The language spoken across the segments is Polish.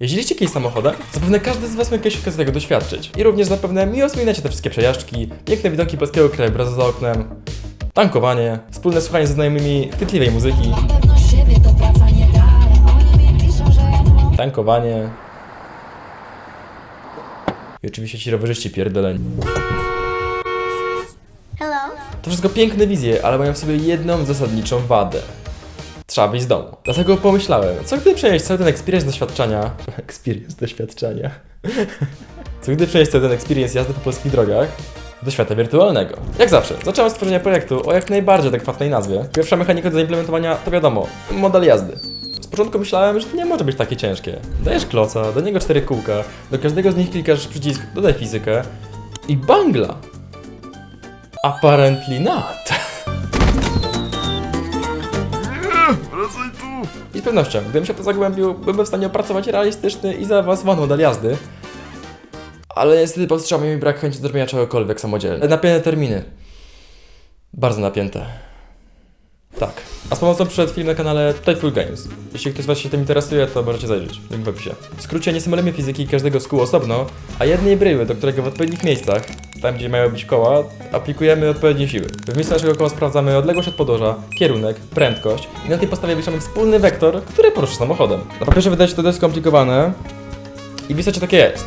Jeździliście kiedyś samochodem? Zapewne każdy z Was ma jakieś okazję tego doświadczyć. I również zapewne miło wspominacie te wszystkie przejażdżki, piękne widoki polskiego krajobrazu za oknem, tankowanie, wspólne słuchanie ze znajomymi chwytliwej muzyki, tankowanie i oczywiście ci rowerzyści pierdoleni. Hello? To wszystko piękne wizje, ale mają w sobie jedną zasadniczą wadę. Trzeba wyjść z domu. Dlatego pomyślałem, co gdy przenieść cały ten experience doświadczenia... experience doświadczenia... co gdy przenieść cały ten experience jazdy po polskich drogach do świata wirtualnego. Jak zawsze, zacząłem od stworzenia projektu o jak najbardziej adekwatnej nazwie. Pierwsza mechanika do zaimplementowania to wiadomo, model jazdy. Z początku myślałem, że to nie może być takie ciężkie. Dajesz kloca, do niego cztery kółka, do każdego z nich klikasz przycisk dodaj fizykę i bangla! Apparently not. I z pewnością, gdybym się to zagłębił, byłbym w stanie opracować realistyczny i zaawansowany model jazdy. Ale niestety powstrzymał mi brak chęci zrobienia czegokolwiek samodzielnie. Napięte terminy. Bardzo napięte. Tak. A z pomocą przyszedł film na kanale Playful Games. Jeśli ktoś z Was się tym interesuje, to możecie zajrzeć. Link w opisie. W skrócie nie symulujemy fizyki każdego z kół osobno, a jednej bryły, do którego w odpowiednich miejscach, tam gdzie mają być koła, aplikujemy odpowiednie siły. W miejscu naszego koła sprawdzamy odległość od podłoża, kierunek, prędkość i na tej podstawie obliczamy wspólny wektor, który porusza samochodem. Na papierze wydaje się to dość skomplikowane i w istocie takie jest.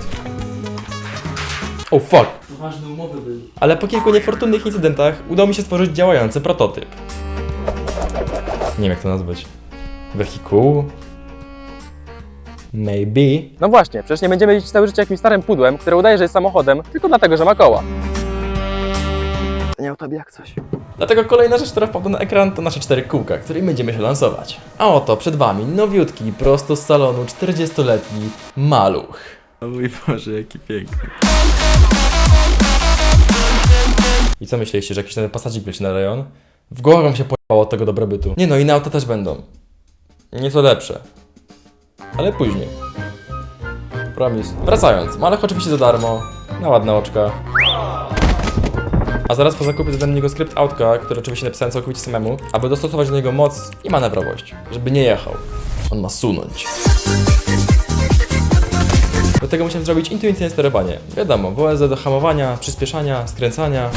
Oh fuck. Ważne umowy były. Ale po kilku niefortunnych incydentach udało mi się stworzyć działający prototyp. Nie wiem jak to nazwać. Wehikuł? Maybe. No właśnie, przecież nie będziemy jeździć całe życie jakimś starym pudłem, które udaje, że jest samochodem, tylko dlatego, że ma koła. Nie o tobie jak coś. Dlatego kolejna rzecz, która wpadła na ekran, to nasze cztery kółka, którymi będziemy się lansować. A oto przed Wami nowiutki, prosto z salonu, 40-letni maluch. O mój Boże, jaki piękny. I co myśleliście, że jakiś ten pasażer leci na rejon? W wam się pojebało tego dobrobytu. Nie no, inne auta też będą. Nieco lepsze. Ale później. Promis. Wracając, malech oczywiście za darmo, na ładne oczka. A zaraz po zakupie do niego skrypt autka, który oczywiście napisałem całkowicie samemu, aby dostosować do niego moc i manewrowość, żeby nie jechał. On ma sunąć. Do tego musiałem zrobić intuicyjne sterowanie. Wiadomo, WSD do hamowania, przyspieszania, skręcania.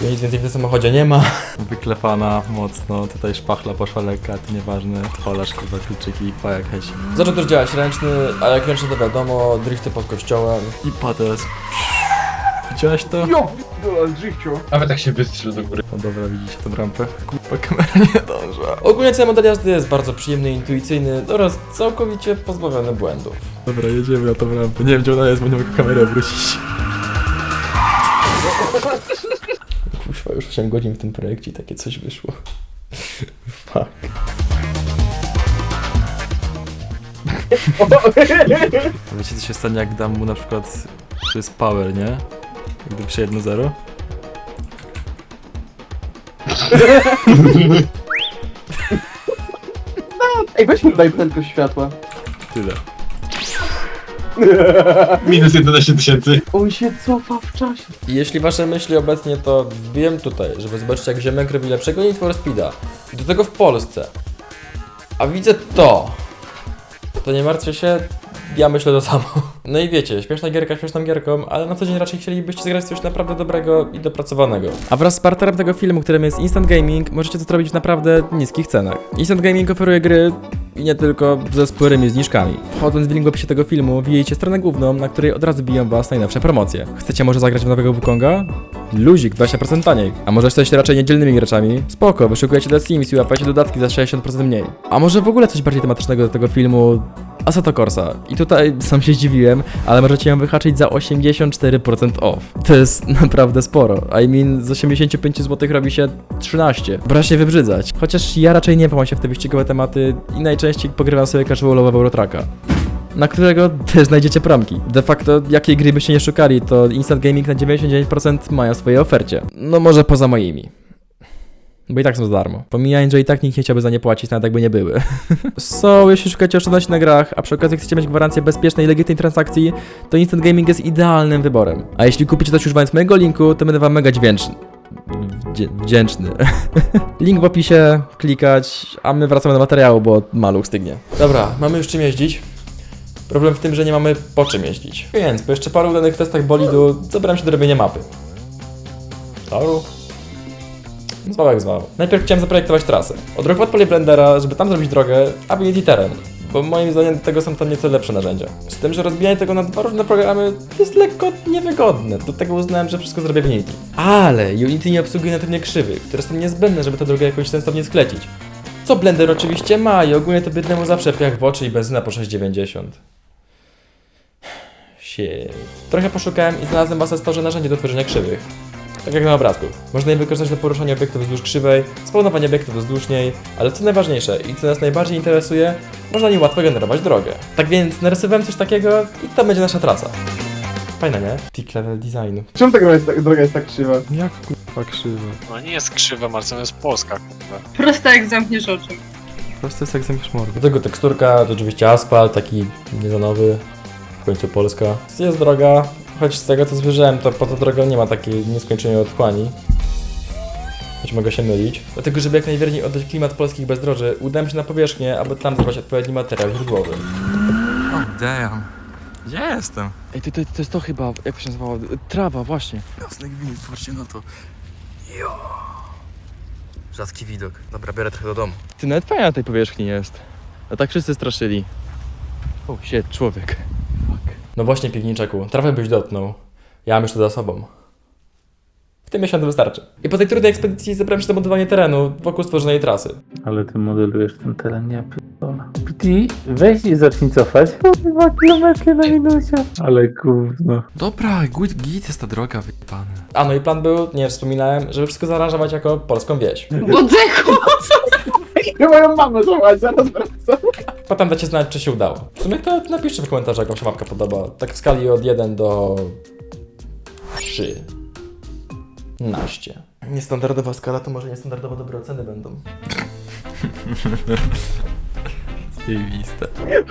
Nic więcej w tym samochodzie nie ma. Wyklepana mocno, tutaj szpachla poszła lekka, to nieważne. Cholasz kurwa kluczyki, pa jakaś. Zaczął też działać ręczny, a jak ręczny to wiadomo, drifty pod kościołem. I potem... Widziałeś to? Nawet tak się wystrzel do góry. No dobra, widzicie tą rampę? Kurwa, kamera nie dąża. Ogólnie cały model jazdy jest bardzo przyjemny, intuicyjny oraz całkowicie pozbawiony błędów. Dobra, jedziemy na tą rampę. Nie wiem gdzie ona jest, bo nie mogę kamerę wrócić. Kuźwa, już 8 godzin w tym projekcie i takie coś wyszło. Fuck. Wiecie co się stanie jak dam mu na przykład... To jest power, nie? Gdy przy 1-0? Ej, weź mi daj prędkość światła. Tyle. Minus 11 tysięcy. On się cofa w czasie. I jeśli wasze myśli obecnie, to wbiłem tutaj, żeby zobaczyć jak ziomek robi lepszego Need for Speeda. I do tego w Polsce. A widzę to. To nie martwcie się, ja myślę to samo. No i wiecie, śmieszna gierka śmieszną gierką, ale na co dzień raczej chcielibyście zagrać coś naprawdę dobrego i dopracowanego. A wraz z partnerem tego filmu, którym jest Instant Gaming, możecie to zrobić w naprawdę niskich cenach. Instant Gaming oferuje gry i nie tylko ze sporymi zniżkami. Wchodząc w link opisie tego filmu, widzicie stronę główną, na której od razu biją was najnowsze promocje. Chcecie może zagrać w nowego Wukonga? Luzik 20% taniej. A może jesteście raczej niedzielnymi graczami? Spoko, wyszukujecie The Sims i łapacie dodatki za 60% mniej. A może w ogóle coś bardziej tematycznego do tego filmu? Assetto Corsa. I tutaj sam się zdziwiłem, ale możecie ją wyhaczyć za 84% off. To jest naprawdę sporo. I mean, z 85 zł robi się 13. Bra się wybrzydzać. Chociaż ja raczej nie pałam się w te wyścigowe tematy i najczęściej pogrywam sobie casualowo w Eurotracka na którego też znajdziecie promki. De facto, jakiej gry byście nie szukali, to Instant Gaming na 99% mają w swojej ofercie. No może poza moimi. Bo i tak są za darmo. Pomijając, że i tak nikt nie chciałby za nie płacić, nawet jakby nie były. so, jeśli szukacie oszczędności na grach, a przy okazji chcecie mieć gwarancję bezpiecznej i legitnej transakcji, to Instant Gaming jest idealnym wyborem. A jeśli kupicie coś używając mojego linku, to będę wam mega dźwięczny. Wdzięczny. Link w opisie, klikać, a my wracamy do materiału, bo maluch stygnie. Dobra, mamy już czym jeździć. Problem w tym, że nie mamy po czym jeździć. Więc po jeszcze paru udanych testach bolidu zabrałem się do robienia mapy. Toru? Zwał jak zwał. Najpierw chciałem zaprojektować trasę. Od roku odpalię Blendera, żeby tam zrobić drogę, a w Unity teren. Bo moim zdaniem do tego są tam nieco lepsze narzędzia. Z tym, że rozbijanie tego na dwa różne programy jest lekko niewygodne. Do tego uznałem, że wszystko zrobię w Unity. Ale Unity nie obsługuje natywnie krzywych, które są niezbędne, żeby tę drogę jakoś sensownie sklecić. Co Blender oczywiście ma i ogólnie to bydnemu zawsze piach w oczy i benzyna po 6,90. Shit. Trochę poszukałem i znalazłem w Assestorze narzędzie do tworzenia krzywych. Tak jak na obrazku. Można je wykorzystać do poruszania obiektów wzdłuż krzywej, spawnowania obiektów wzdłużniej, ale co najważniejsze i co nas najbardziej interesuje, można nim łatwo generować drogę. Tak więc narysowałem coś takiego i to będzie nasza trasa. Fajna, nie? Tick level designu. Czemu ta droga jest tak, droga jest tak krzywa? Jak kurwa krzywo? No nie jest krzywe, Marcin, to jest Polska, kurwa. Prosto jak zamkniesz oczy. Po prostu jest jak zamierz mordę. Do tego teksturka, to oczywiście asfalt, taki niezonowy, końcu Polska. Jest droga, choć z tego co słyszałem, to po to drogą nie ma takiej nieskończonej otchłani. Choć mogę się mylić. Dlatego, żeby jak najwierniej oddać klimat polskich bezdroży, udałem się na powierzchnię, aby tam zebrać odpowiedni materiał źródłowy. Oh damn. Gdzie ja jestem? Ej, to, to, to jest to chyba, jak to się nazywało? Trawa, właśnie. Jasny gwint, patrzcie na to. Jo. Rzadki widok. Dobra, biorę trochę do domu. Ty nawet fajna na tej powierzchni jest. A tak wszyscy straszyli. O, oh, shit, człowiek. No właśnie, piwniczaku, trawę byś dotknął. Ja mam już to za sobą. W tym miesiącu wystarczy. I po tej trudnej ekspedycji zebrałem się do budowania terenu wokół stworzonej trasy. Ale ty modelujesz ten teren, ja pierdolę. Pti, weź i zacznij cofać. Dwa kilometry na minucie. Ale gówno. Dobra, git, git jest ta droga, wyjebane. A no i plan był, nie wiem, wspominałem, żeby wszystko zaaranżować jako polską wieś. Odzechu! Ja moją mamę zobacz, zaraz wracam. Potem dacie znać, czy się udało. W sumie to napiszcie w komentarzu, jak wam się mapka podoba. Tak w skali od 1 do 3. Naście. Niestandardowa skala, to może niestandardowo dobre oceny będą. Zajebiste.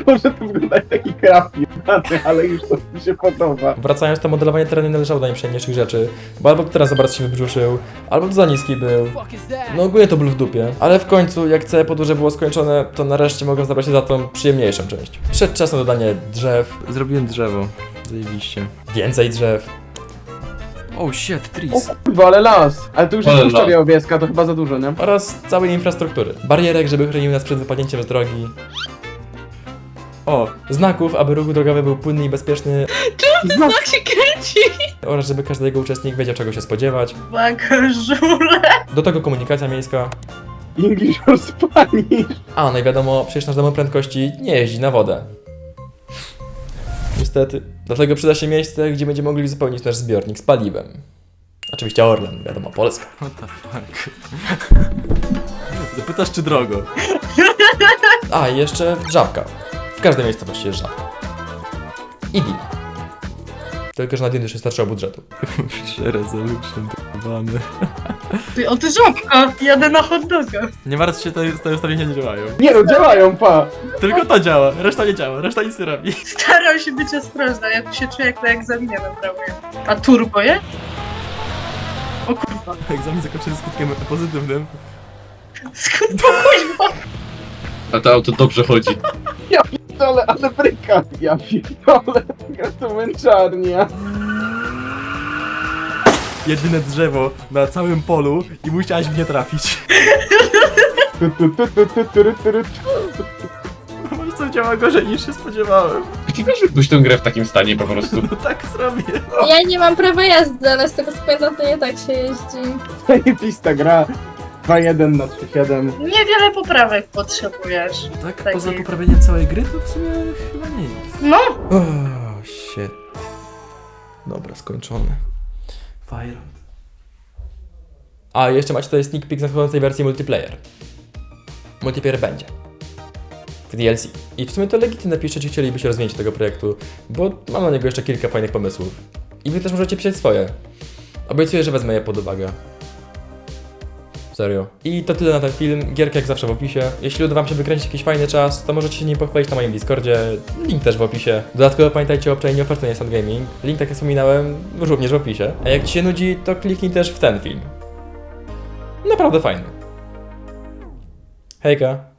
Może to wygląda jak taki krap ale już to mi się podoba. Wracając, to modelowanie terenu należało do najprzyjemniejszych rzeczy, bo albo teraz obraz się wybrzuszył, albo za niski był. No ogólnie to był w dupie. Ale w końcu, jak całe podróże było skończone, to nareszcie mogłem zabrać się za tą przyjemniejszą część. Przed czasem dodanie drzew, Zrobiłem drzewo. Zajebiście. więcej drzew, Oh shit, O trees. kurwa, ale las. Ale to już Ale jest Puszcza las. Białowieska, to chyba za dużo, nie? oraz całej infrastruktury. Barierek, żeby chroniły nas przed wypadnięciem z drogi. O, znaków, aby ruch drogowy był płynny i bezpieczny Tak się kręci! oraz żeby każdy jego uczestnik wiedział czego się spodziewać. Baka, żule! Do tego komunikacja miejska. English or Spanish. A, no i wiadomo, przecież nasz dom prędkości nie jeździ na wodę. Niestety. Dlatego przyda się miejsce, gdzie będziemy mogli uzupełnić nasz zbiornik z paliwem. Oczywiście Orlen, wiadomo, Polska. What the fuck? Zapytasz czy drogo? A, i jeszcze żabka. W każdej miejscowości jest żabka. I deal. Tylko, że na dzień nie starczyło budżetu. Resolution, dowany. Ty, o ty żabka! Jadę na hot doga. Nie martw się, te, te ustawienia nie działają. Nie no, działają, pa. Tylko to działa, reszta nie działa, reszta nic nie robi. Staram się być ostrożna, ja tu się czuję jak na egzaminie naprawdę. A turbo je? O kurwa. Egzamin zakończony skutkiem pozytywnym. Skąd to kuźwa? A to auto dobrze chodzi. Ale, ale bryka. Ja pierdolę. Ja to męczarnia. Jedyne drzewo na całym polu i musiałeś w nie trafić. Tu, tu, tu, tu, tu, tu, tu, tu. Może co działa gorzej niż się spodziewałem. Ty wiesz, tę grę w takim stanie po prostu. No tak zrobię. Ja nie mam prawa jazdy, ale z tego co pamiętam, to nie tak się jeździ. Zajebista gra. 2-1 na 3-7. Niewiele poprawek potrzebujesz. Tak, Tak poza poprawieniem całej gry to w sumie chyba nic. No! Oh, shit. Dobra, skończony. Fire. A, jeszcze macie tutaj sneak peek nadchodzącej wersji multiplayer. Multiplayer będzie. W DLC. I w sumie to legitnie napiszcie, czy chcielibyście rozwinięcie tego projektu, bo mam na niego jeszcze kilka fajnych pomysłów. I wy też możecie pisać swoje. Obiecuję, że wezmę je pod uwagę. Serio. I to tyle na ten film. Gierka jak zawsze w opisie. Jeśli uda wam się wykręcić jakiś fajny czas, to możecie się nim pochwalić na moim Discordzie. Link też w opisie. Dodatkowo pamiętajcie o obczajeniu oferty Sound Gaming. Link, tak jak wspominałem, również w opisie. A jak ci się nudzi, to kliknij też w ten film. Naprawdę fajny. Hejka.